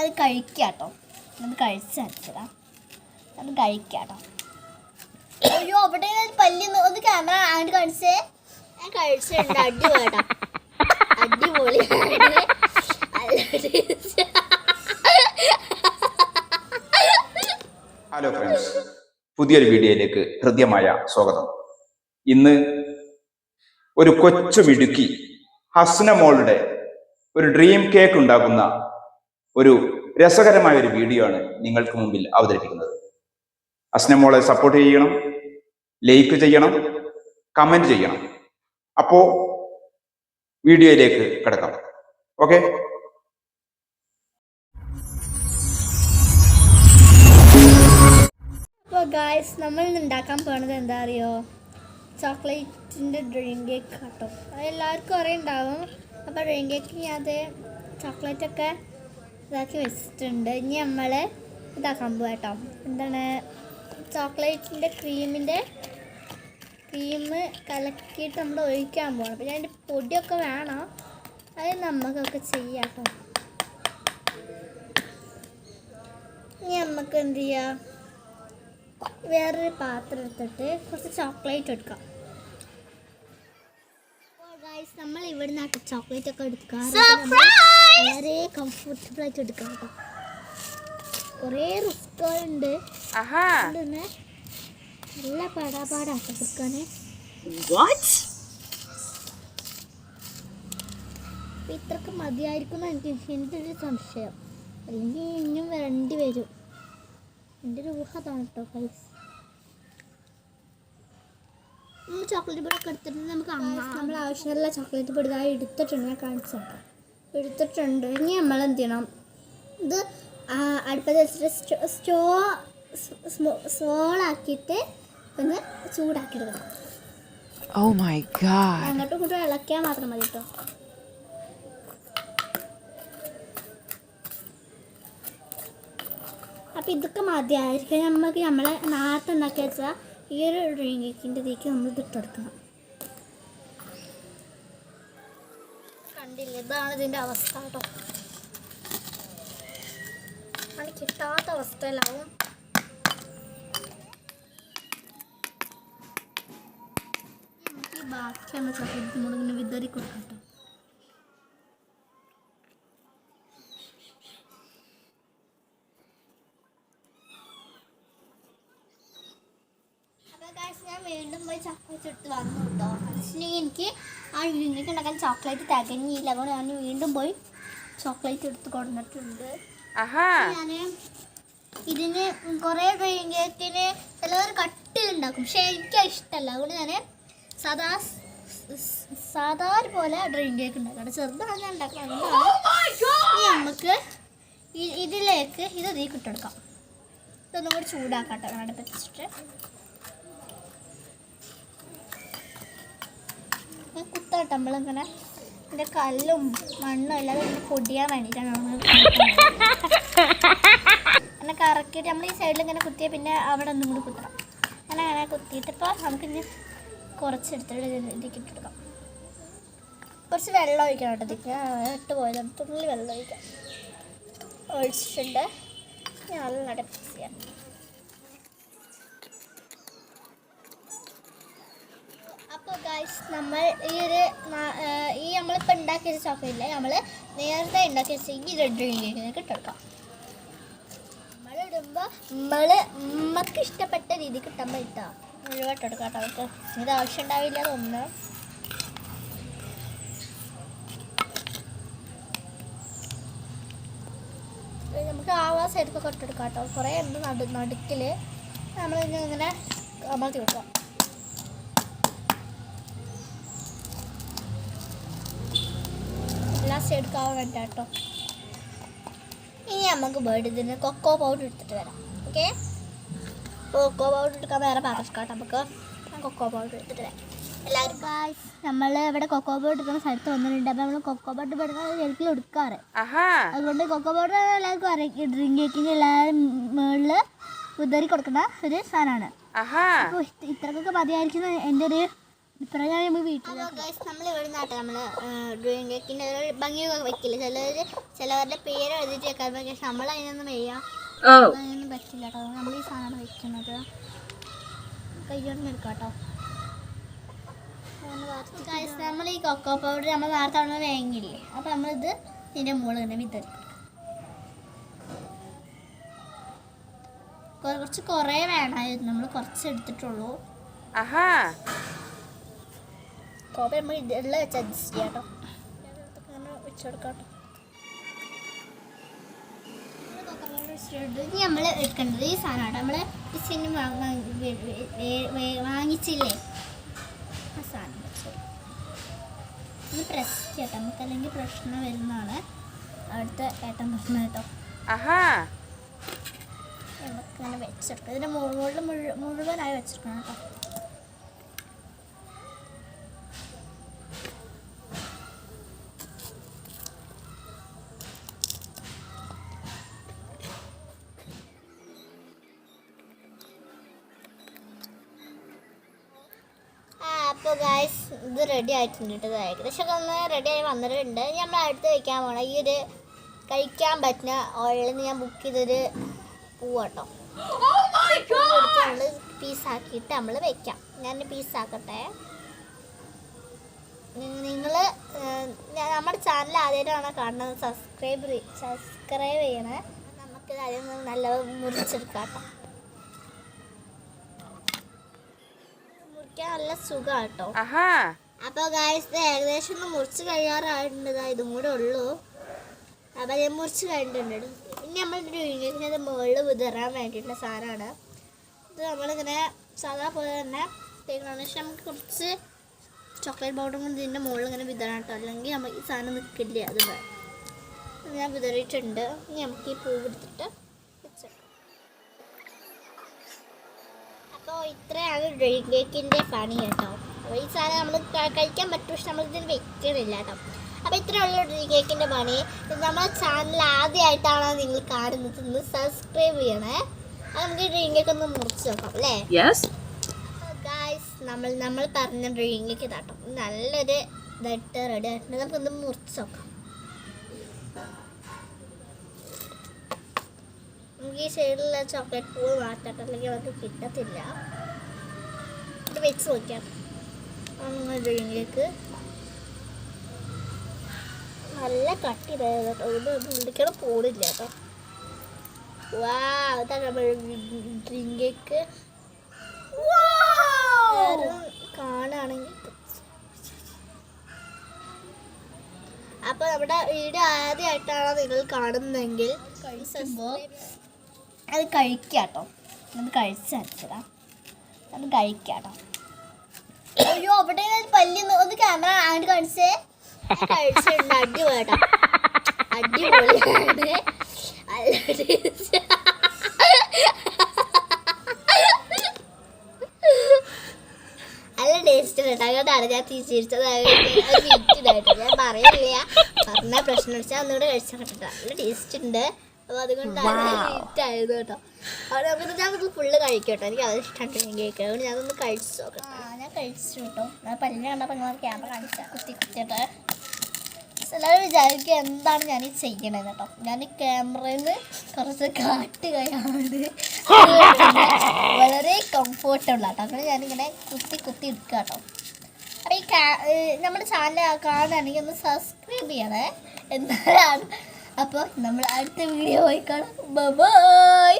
അത് കഴിക്കുക കേട്ടോ അത് കഴിച്ചാ അത് കഴിക്കുക കേട്ടോ അയ്യോ അവിടെ പല്ലി ഒന്ന് ക്യാമറ അങ്ങോട്ട് കാണിച്ചേ. ഞാൻ കഴിച്ചിട്ടുണ്ട് അടിപൊളി കേട്ടോ അടിപൊളി. ഹലോ ഫ്രണ്ട്സ് പുതിയൊരു വീഡിയോയിലേക്ക് ഹൃദ്യമായ സ്വാഗതം. ഇന്ന് ഒരു കൊച്ചു മിടുക്കി ഹസ്ന മോളുടെ ഒരു ഡ്രീം കേക്ക് ഉണ്ടാക്കുന്ന ഒരു രസകരമായ ഒരു വീഡിയോ ആണ് നിങ്ങൾക്ക് മുമ്പിൽ അവതരിപ്പിക്കുന്നത്. അസ്നമോളെ സപ്പോർട്ട് ചെയ്യണം ലൈക്ക് ചെയ്യണം കമന്റ് ചെയ്യണം. അപ്പോ വീഡിയോയിലേക്ക് കിടക്കാം. ഓക്കെ അപ്പോൾ ഗായ്സ് നമ്മൾ ഉണ്ടാക്കാൻ പോകുന്നത് എന്താ അറിയോ? ചോക്ലേറ്റിന്റെ ഡ്രീം കേക്ക് കേട്ടോ അത് എല്ലാവർക്കും അറിയുണ്ടാവും. അപ്പോൾ ഡ്രീം കേക്ക് ഞാൻ അത് ചോക്ലേറ്റൊക്കെ ഇതാക്കി വെച്ചിട്ടുണ്ട് ഇനി നമ്മൾ ഇതാക്കാൻ പോകാം കേട്ടോ എന്താണ്? ചോക്ലേറ്റിന്റെ ക്രീമിന്റെ ക്രീം കലക്കിയിട്ട് നമ്മൾ ഒഴിക്കാൻ പോകണം പിന്നെ അതിന്റെ പൊടിയൊക്കെ വേണം. അത് നമുക്കൊക്കെ ചെയ്യാം കേട്ടോ ഇനി നമുക്ക് എന്ത് ചെയ്യാം? വേറൊരു പാത്രം എടുത്തിട്ട് കുറച്ച് ചോക്ലേറ്റ് എടുക്കാം. നമ്മൾ ഇവിടെ നിന്നാട്ട് ചോക്ലേറ്റ് ഒക്കെ എടുക്കാം വളരെ കംഫർട്ടബിൾ ആയിട്ട് എടുക്കാം കേട്ടോ കുറേ റിസ്കുകളുണ്ട് നല്ല പടാപാടാട്ടോ എടുക്കാൻ അപ്പം ഇത്രക്ക് മതിയായിരിക്കും എനിക്ക് എന്റെ ഒരു സംശയം. അല്ലെങ്കിൽ ഇനിയും വരേണ്ടി വരും. എന്റെ ഒരു ഊഹ അതാണ് കേട്ടോ ഗൈസ് നമ്മൾ ചോക്ലേറ്റ് പൊടി ഒക്കെ എടുത്തിട്ട് നമുക്ക് നമ്മൾ ആവശ്യമുള്ള ചോക്ലേറ്റ് പൊടി ഇതായി എടുത്തിട്ടുണ്ട്. ഞാൻ കാണിച്ചു എടുത്തിട്ടുണ്ട്. ഇനി നമ്മൾ എന്ത് ചെയ്യണം? ഇത് അടുപ്പത്ത് വെച്ചിട്ട് സ്റ്റോ സ്റ്റോ സ്മോളാക്കിയിട്ട് ഒന്ന് ചൂടാക്കി എടുക്കണം Oh അങ്ങോട്ടും ഇങ്ങോട്ടും ഇളക്കിയാൽ മാത്രം മതി കേട്ടോ അപ്പം ഇതൊക്കെ മതിയായിരിക്കും. നമുക്ക് നമ്മളെ നേരത്തെ വെച്ചാൽ ഈ ഒരു ഡ്രോയിങ് കേക്കിന്റെ ഇതിലേക്ക് നമ്മൾ ഇതിട്ടെടുക്കണം കണ്ടില്ല? ഇതാണ് ഇതിന്റെ അവസ്ഥ കേട്ടോ. അത് കിട്ടാത്ത അവസ്ഥയിലാവും. ബാക്കിയുള്ള ചോക്ലേറ്റ് നമ്മളിങ്ങനെ വിതറി കൊടുക്കാം കേട്ടോ അപ്പോൾ guys, ഞാൻ വീണ്ടും പോയി ചോക്ലേറ്റ് എടുത്ത് വന്നു കേട്ടോ എനിക്ക് ആ ഡ്രിങ്ക് ഉണ്ടാക്കാൻ ചോക്ലേറ്റ് തികഞ്ഞില്ല. അതുകൊണ്ട് ഞാൻ വീണ്ടും പോയി ചോക്ലേറ്റ് എടുത്ത് കൊടുത്തിട്ടുണ്ട്. ഞാൻ ഞാൻ ഇതിന് കുറേ ഡ്രിങ്ക് കേക്കിന് ചിലവർ കട്ടിലുണ്ടാക്കും. പക്ഷേ എനിക്ക് ഇഷ്ടമല്ല അതുകൊണ്ട് ഞാൻ സാധാ സ്- സ്- സാധാരണ പോലെ ഡ്രീം കേക്ക് ഉണ്ടാക്കണം ചെറുതാണ് ഞാൻ ഉണ്ടാക്കണം ഇനി നമുക്ക് ഇതിലേക്ക് ഇത് തീ കിട്ടെടുക്കാം ഇതൊന്നും കൂടി ചൂടാക്കാട്ടോ. അടുപ്പ് വെച്ചിട്ട് കുത്തട്ടെ നമ്മളിങ്ങനെ എന്റെ കല്ലും മണ്ണും എല്ലാം പൊടിയാൻ വേണ്ടിയിട്ടാണ് നമ്മൾ കറക്കിയിട്ട് നമ്മൾ ഈ സൈഡിൽ ഇങ്ങനെ കുത്തിയാൽ പിന്നെ അവിടെ ഒന്നും കൂടി കുത്തണം. അങ്ങനെ അങ്ങനെ കുത്തിയിട്ട് ഇപ്പോൾ നമുക്കിനി കുറച്ചെടുത്തിട്ട് ഇതിലേക്ക് ഇട്ടെടുക്കാം കുറച്ച് വെള്ളം ഒഴിക്കണം കേട്ടോ ഇതിക്ക്. ഇട്ട് പോയത് തുള്ളി വെള്ളം ഒഴിക്കാം. ഒഴിച്ചിട്ടുണ്ട്. ഞാൻ നല്ല മിക്സ് ചെയ്യാം. ഗൈസ് നമ്മൾ ഈ ഒരു ഈ നമ്മളിപ്പോൾ ഉണ്ടാക്കിയ ചോക്ലേറ്റില്ലേ നമ്മൾ നേരത്തെ ഉണ്ടാക്കിയ ഈ റെഡ് ഡ്രീം ഇട്ടെടുക്കാം നമ്മൾ ഇടുമ്പോൾ നമ്മൾ നമുക്ക് ഇഷ്ടപ്പെട്ട രീതിക്ക് ഇട്ടുമ്പോൾ ഇട്ടാ മുഴുവട്ട് എടുക്കാം കേട്ടോ അവർക്ക് ഇത് ആവശ്യം ഉണ്ടാവില്ല ഇത് നമുക്ക് ആവാ സൈഡൊക്കെ ഇട്ടെടുക്കാം കേട്ടോ. കുറേ ഉണ്ട് നടു നടുക്കിൽ നമ്മളിങ്ങനെ അമർത്തി കൊടുക്കാം എല്ലാ എടുക്കാൻ വേണ്ട കേട്ടോ ഇനി നമുക്ക് ബേർഡ് ഇതിന് കൊക്കോ പൗഡർ എടുത്തിട്ട് വരാം. ഓക്കെ കൊക്കോ പൗഡർ എടുക്കാൻ വേറെ പാകർക്കാം നമുക്ക്. കൊക്കോ പൗഡർ എടുത്തിട്ട് വരാം. എല്ലാവരും ഗായ്സ് നമ്മൾ ഇവിടെ കൊക്കോ പൗഡർ എടുക്കുന്ന സ്ഥലത്ത് വന്നിട്ടുണ്ട്. അപ്പോൾ നമ്മൾ കൊക്കോ പൗഡർ എടുക്കാൻ ശരിക്കും എടുക്കാറ്. അതുകൊണ്ട് കൊക്കോ പൗഡർ എല്ലാവർക്കും അറിയാം. ഡ്രിങ്ക് കേക്കിന് എല്ലാവരും മുകളിൽ ഉതറി കൊടുക്കുന്ന ഒരു സാധനമാണ്. അപ്പോൾ ഇത്രക്കൊക്കെ മതിയായിരിക്കുന്ന എന്റെ ഒരു ഇപ്പോഴാണ് നമ്മൾ വീട്ടിൽ നമ്മൾ ഇവിടെ നമ്മൾ ഡ്രോയിങ് കേക്കിന്റെ ഒരു ഭംഗിയൊക്കെ വെക്കില്ല? ചിലർ ചിലവരുടെ പേര് എഴുതിയിട്ട് വെക്കാൻ പക്ഷെ നമ്മൾ അതിനൊന്നും ചെയ്യാം അതിനൊന്നും പറ്റില്ല കേട്ടോ. നമ്മൾ ഈ സാധനം വെക്കുന്നത് കയ്യോടെ എടുക്കാം കേട്ടോ നമ്മൾ ഈ കൊക്കോ പൗഡർ നമ്മൾ നേരത്തെ അവിടെ വേങ്ങില്ലേ അപ്പം നമ്മളിത് ഇതിന്റെ മുകളിൽ തന്നെ വിതറി കുറച്ച് കുറേ വേണമായിരുന്നു. നമ്മൾ കുറച്ച് എടുത്തിട്ടുള്ളൂ Aha. കോപ്പ നമ്മൾ ഇതെല്ലാം വെച്ച് അഡ്ജസ്റ്റ് ചെയ്യാം കേട്ടോ അങ്ങനെ വെച്ച് കൊടുക്കാം കേട്ടോ നമ്മൾ എടുക്കേണ്ടത് ഈ സാധനമാണ് നമ്മൾ കിച്ചന് വാങ്ങിച്ചില്ലേ? ആ സാധനം. വെച്ചു ഇത് പ്രസ് ചെയ്യട്ടെ. നമുക്ക് അല്ലെങ്കിൽ പ്രശ്നം വരുന്നതാണ്. അടുത്ത ഏട്ടൻ കേട്ടോ. വെച്ചെടുക്കാം ഇതിന്റെ മുകളിൽ മുഴുവനായി വെച്ചെടുക്കണം കേട്ടോ. അപ്പോൾ ഗായ്സ് ഇത് റെഡി ആയിട്ടുണ്ട് കേട്ടോ. ഏകദേശം ഒന്ന് റെഡി ആയി വന്നിട്ടുണ്ട്. നമ്മൾ അടുത്ത് കഴിക്കാൻ പോകണം ഈ ഒരു കഴിക്കാൻ പറ്റുന്ന ഓയിലിൽ നിന്ന് ഞാൻ ബുക്ക് ചെയ്തൊരു പൂവാട്ടോ. നമ്മൾ പീസാക്കിയിട്ട് നമ്മൾ വെക്കാം. ഞാൻ പീസാക്കട്ടെ നിങ്ങൾ നമ്മുടെ ചാനൽ ആദ്യമായിട്ടാണ് കാണുന്നത്? സബ്സ്ക്രൈബ് സബ്സ്ക്രൈബ് ചെയ്യണേ. നമുക്കിത് ആദ്യം നിന്ന് നല്ല മുറിച്ചെടുക്കാം കേട്ടോ. മുറിക്കാൻ നല്ല സുഖമാണ് കേട്ടോ. അപ്പോൾ ഗായ്സ് ഏകദേശം ഒന്ന് മുറിച്ച് കഴിയാറായിട്ടുണ്ട് ഇതും കൂടെ ഉള്ളൂ. അപ്പോൾ ഞാൻ മുറിച്ച് കഴിഞ്ഞിട്ടുണ്ട് ഇനി നമ്മൾ ഇങ്ങനെ മുകളിൽ വിതറാൻ വേണ്ടിയിട്ടുള്ള സാധനമാണ്. ഇത് നമ്മളിങ്ങനെ സാധാ പോലെ തന്നെ തേക്കണം പക്ഷെ നമുക്ക് കുറച്ച് ചോക്ലേറ്റ് പൗഡർ കൊണ്ട് ഇതിന്റെ മുകളിൽ ഇങ്ങനെ വിതറാൻ കേട്ടോ. അല്ലെങ്കിൽ നമുക്ക് ഈ സാധനം നിൽക്കില്ല അത് ഞാൻ വിതറിയിട്ടുണ്ട്. ഇനി നമുക്ക് ഈ പൂവ് എടുത്തിട്ട് അപ്പോൾ ഇത്രയാണ് ഡ്രീം കേക്കിന്റെ പണി കേട്ടോ. അപ്പോൾ ഈ സാധനം നമ്മൾ കഴിക്കാൻ പറ്റും പക്ഷെ നമ്മളിതിന് വെക്കണില്ല കേട്ടോ. അപ്പോൾ ഇത്രയുള്ള ഡ്രീം കേക്കിന്റെ പണി നമ്മുടെ ചാനൽ ആദ്യമായിട്ടാണ് നിങ്ങൾ കാണുന്നത്. ഒന്ന് സബ്സ്ക്രൈബ് ചെയ്യണേ. അത് നമുക്ക് ഡ്രീം കേക്ക് ഒന്ന് മുറിച്ച് നോക്കാം അല്ലേ. ഗായ്സ് നമ്മൾ നമ്മൾ പറഞ്ഞ ഡ്രീം കേക്ക് ഇതാട്ടോ. നല്ലൊരു ഇതായിട്ട് റെഡി ആയിട്ടുണ്ട്. നമുക്കൊന്ന് മുറിച്ച് നോക്കാം. നമുക്ക് ഈ സൈഡിലുള്ള ചോക്ലേറ്റ് പൂവ് മാറ്റട്ടെ അത് കിട്ടത്തില്ല. ഇത് വെച്ച് നോക്കാം ഡ്രീമിലേക്ക് നല്ല കട്ടി കേട്ടോ. ഉള്ളിക്കടെ പോണില്ല കേട്ടോ. വാ ഇതാണ് നമ്മുടെ ഡ്രിങ്കേക്ക് കാണുകയാണെങ്കിൽ അപ്പൊ നമ്മുടെ വീഡിയോ ആദ്യമായിട്ടാണോ നിങ്ങൾ കാണുന്നതെങ്കിൽ കഴിക്കുമ്പോൾ അത് കഴിക്കുക കേട്ടോ അത് കഴിച്ചടാ അത് കഴിക്കുക കേട്ടോ അയ്യോ അവിടെ പല്ലി ഒന്ന് ക്യാമറ അങ്ങോട്ട് കാണിച്ചേ. കഴിച്ചിട്ടുണ്ട്. അടിപൊളിയാട്ടോ. അടിപൊളിയാണ്. നല്ല ടേസ്റ്റ് ഉണ്ട് അങ്ങോട്ടാണ് ഞാൻ തിരിച്ചത് വീട്ടിലായിട്ട് ഞാൻ പറയില്ല പറഞ്ഞ പ്രശ്നം വെച്ചാൽ ഒന്നുകൂടെ കഴിച്ചാൽ കേട്ടോ നല്ല ടേസ്റ്റ് ഉണ്ട്. അപ്പോൾ അതുകൊണ്ടാണ് ലേറ്റ് ആയത് കേട്ടോ. അവിടെ നമുക്ക് ഞാൻ ഫുള്ള് കഴിക്കും കേട്ടോ എനിക്ക് അത് ഇഷ്ടമാണ് കേക്ക് അതുകൊണ്ട് ഞാനൊന്ന് കഴിച്ചു നോക്കട്ടെ. ഞാൻ കഴിച്ചു കേട്ടോ. ഞാൻ പല്ലിനെ കണ്ടപ്പോൾ നിങ്ങൾ ക്യാമറ കാണിച്ച കുത്തി കുത്തിയിട്ട് എല്ലാവരും വിചാരിക്കുക എന്താണ് ഞാൻ ഈ ചെയ്യണത് കേട്ടോ. ഞാൻ ഈ ക്യാമറയിൽ നിന്ന് കുറച്ച് കാട്ടുകയാണ് വളരെ കംഫർട്ടബിൾ ആട്ടോ. അങ്ങനെ ഞാനിങ്ങനെ കുത്തി കുത്തി എടുക്കുക കേട്ടോ അപ്പോൾ ഈ നമ്മുടെ ചാനൽ കാണുകയാണെങ്കിൽ ഒന്ന് സബ്സ്ക്രൈബ് ചെയ്യണേ. എന്നാലാണ് അപ്പോൾ നമ്മൾ അടുത്ത വീഡിയോ പോയി കാണാം. ബൈ